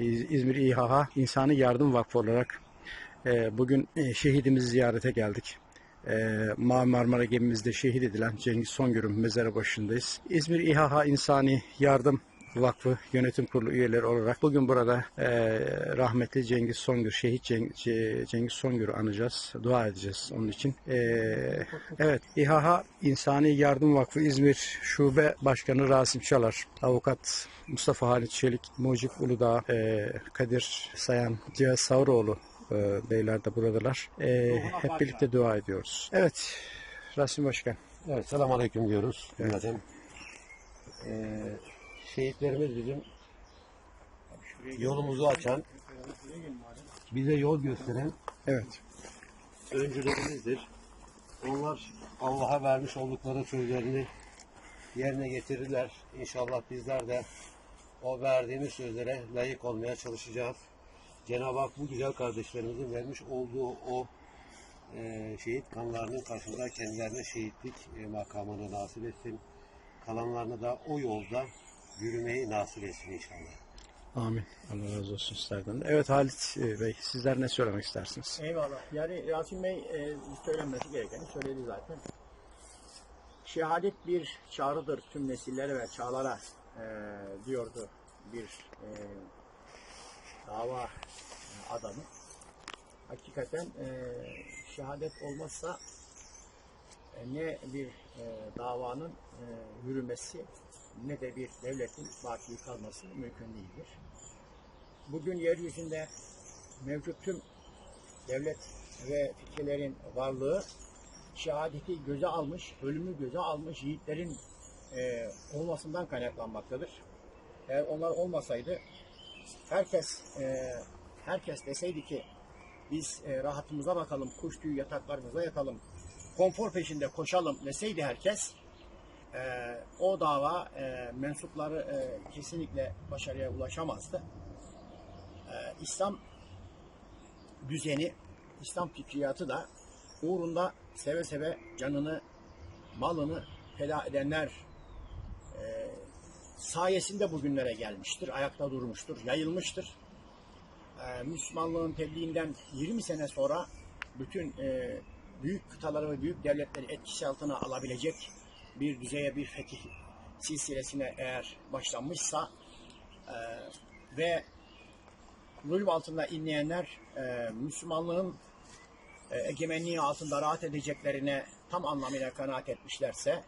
İz- İzmir İHA İnsani Yardım Vakfı olarak e, bugün e, şehidimizi ziyarete geldik. E, Mavi Marmara gemimizde şehit edilen Cengiz Songür'ün mezarı başındayız. İzmir İHA İnsani Yardım Vakfı Yönetim Kurulu üyeleri olarak bugün burada e, rahmetli Cengiz Songür, şehit Ceng- Ce- Cengiz Songür'ü anacağız, dua edeceğiz onun için. E, evet, İHA İnsani Yardım Vakfı İzmir Şube Başkanı Rasim Çalar, Avukat Mustafa Halit Çelik, Mucip Uludağ, e, Kadir Sayan, Cihaz Savroğlu e, beyler de buradalar. E, hep birlikte dua ediyoruz. Evet, Rasim Başkan. Evet, selamünaleyküm diyoruz. Cümleten. Ee, şehitlerimiz bizim yolumuzu açan, bize yol gösteren Evet, öncülerimizdir. Onlar Allah'a vermiş oldukları sözlerini yerine getirirler. İnşallah bizler de o verdiğimiz sözlere layık olmaya çalışacağız. Cenab-ı Hak bu güzel kardeşlerimizin vermiş olduğu o e, şehit kanlarının karşısında kendilerine şehitlik e, makamını nasip etsin. Kalanlarını da o yolda yürümeyi nasip etsin inşallah. amin. Allah razı olsun sizlerden de. Evet Halit e, Bey, sizler ne söylemek istersiniz? Eyvallah. Yani Rasim Bey e, söylenmesi gerekeni söyledi zaten. Şehadet bir çağrıdır tüm nesillere ve çağlara e, diyordu bir e, dava adamı. Hakikaten e, şehadet olmazsa ne bir e, davanın e, yürümesi ne de bir devletin baki kalması mümkün değildir. Bugün yeryüzünde mevcut tüm devlet ve fikirlerin varlığı şehadeti göze almış, ölümü göze almış yiğitlerin e, olmasından kaynaklanmaktadır. Eğer onlar olmasaydı herkes e, herkes deseydi ki biz e, rahatımıza bakalım, kuş tüyü yataklarımıza yatalım, konfor peşinde koşalım deseydi herkes e, o dava e, mensupları e, kesinlikle başarıya ulaşamazdı. E, İslam düzeni, İslam fikriyatı da uğrunda seve seve canını, malını feda edenler e, sayesinde bugünlere gelmiştir, ayakta durmuştur, yayılmıştır. E, Müslümanlığın tebliğinden 20 sene sonra bütün e, büyük kıtaları ve büyük devletleri etkisi altına alabilecek bir düzeye bir fetih silsilesine eğer başlanmışsa e, ve zulüm altında inleyenler e, Müslümanlığın e, egemenliği altında rahat edeceklerine tam anlamıyla kanaat etmişlerse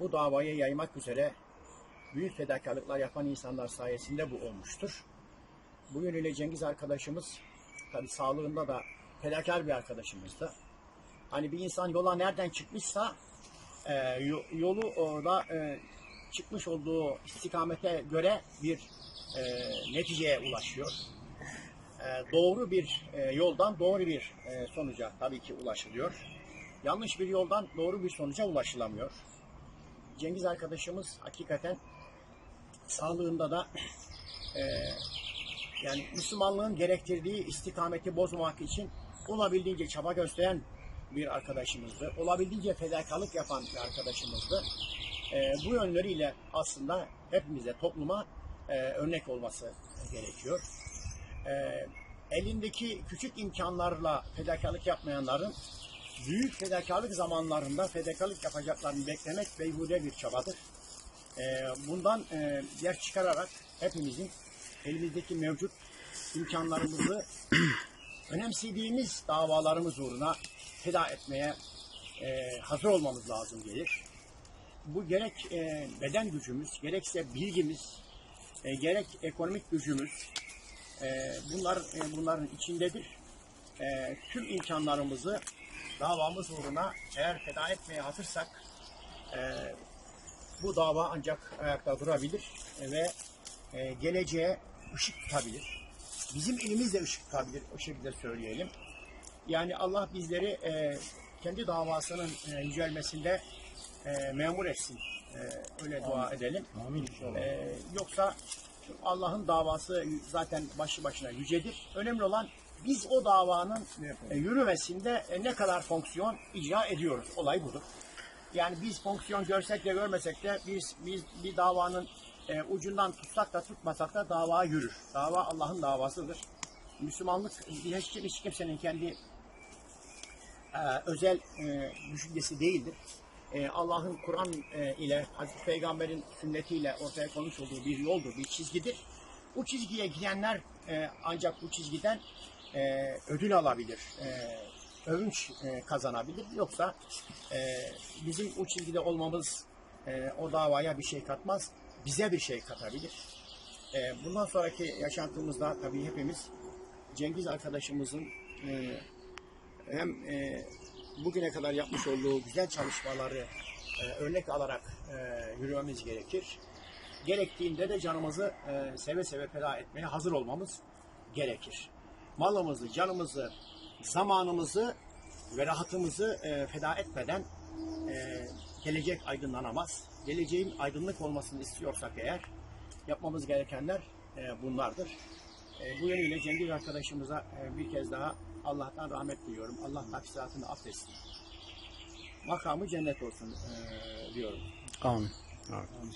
bu davayı yaymak üzere büyük fedakarlıklar yapan insanlar sayesinde bu olmuştur. Bu yönüyle Cengiz arkadaşımız tabi sağlığında da fedakar bir arkadaşımızdı. Hani bir insan yola nereden çıkmışsa e, yo- yolu orada e, çıkmış olduğu istikamete göre bir e, neticeye ulaşıyor. E, doğru bir e, yoldan doğru bir e, sonuca tabii ki ulaşılıyor. Yanlış bir yoldan doğru bir sonuca ulaşılamıyor. Cengiz arkadaşımız hakikaten sağlığında da e, yani Müslümanlığın gerektirdiği istikameti bozmamak için olabildiğince çaba gösteren bir arkadaşımızdı. Olabildiğince fedakarlık yapan bir arkadaşımızdı. E, bu yönleriyle aslında hepimize, topluma e, örnek olması gerekiyor. E, elindeki küçük imkanlarla fedakarlık yapmayanların büyük fedakarlık zamanlarında fedakarlık yapacaklarını beklemek beyhude bir çabadır. E, bundan e, yer çıkararak hepimizin elimizdeki mevcut imkanlarımızı önemsediğimiz davalarımız uğruna feda etmeye e, hazır olmamız lazım gelir. Bu gerek e, beden gücümüz, gerekse bilgimiz, e, gerek ekonomik gücümüz, e, bunlar e, bunların içindedir. E, tüm imkanlarımızı davamız uğruna eğer feda etmeye hazırsak e, bu dava ancak ayakta durabilir ve e, geleceğe ışık tutabilir. Bizim elimizle ışık tutabilir, o şekilde söyleyelim. Yani Allah bizleri e, kendi davasının e, yücelmesinde e, memur etsin. E, öyle dua edelim. E, yoksa Allah'ın davası zaten başlı başına yücedir. Önemli olan biz o davanın e, yürümesinde e, ne kadar fonksiyon icra ediyoruz. Olay budur. Yani biz fonksiyon görsek de görmesek de biz biz bir davanın e, ucundan tutsak da tutmasak da dava yürür. Dava Allah'ın davasıdır. Müslümanlık hiç, hiç kimsenin kendi e, özel e, düşüncesi değildir. E, Allah'ın Kur'an e, ile Hazreti Peygamber'in sünnetiyle ortaya konmuş olduğu bir yoldur, bir çizgidir. Bu çizgiye girenler e, ancak bu çizgiden e, ödül alabilir, e, övünç e, kazanabilir. Yoksa e, bizim o çizgide olmamız e, o davaya bir şey katmaz, bize bir şey katabilir. E, bundan sonraki yaşantımızda tabii hepimiz Cengiz arkadaşımızın e, hem e, bugüne kadar yapmış olduğu güzel çalışmaları e, örnek alarak e, yürümemiz gerekir. Gerektiğinde de canımızı e, seve seve feda etmeye hazır olmamız gerekir. Malımızı, canımızı, zamanımızı ve rahatımızı e, feda etmeden e, gelecek aydınlanamaz. Geleceğin aydınlık olmasını istiyorsak eğer yapmamız gerekenler e, bunlardır. E, bu yönüyle Cengiz arkadaşımıza e, bir kez daha Allah'tan rahmet diliyorum. Allah taksiratını affetsin. Makamı cennet olsun e, diyorum. Amin. Amin.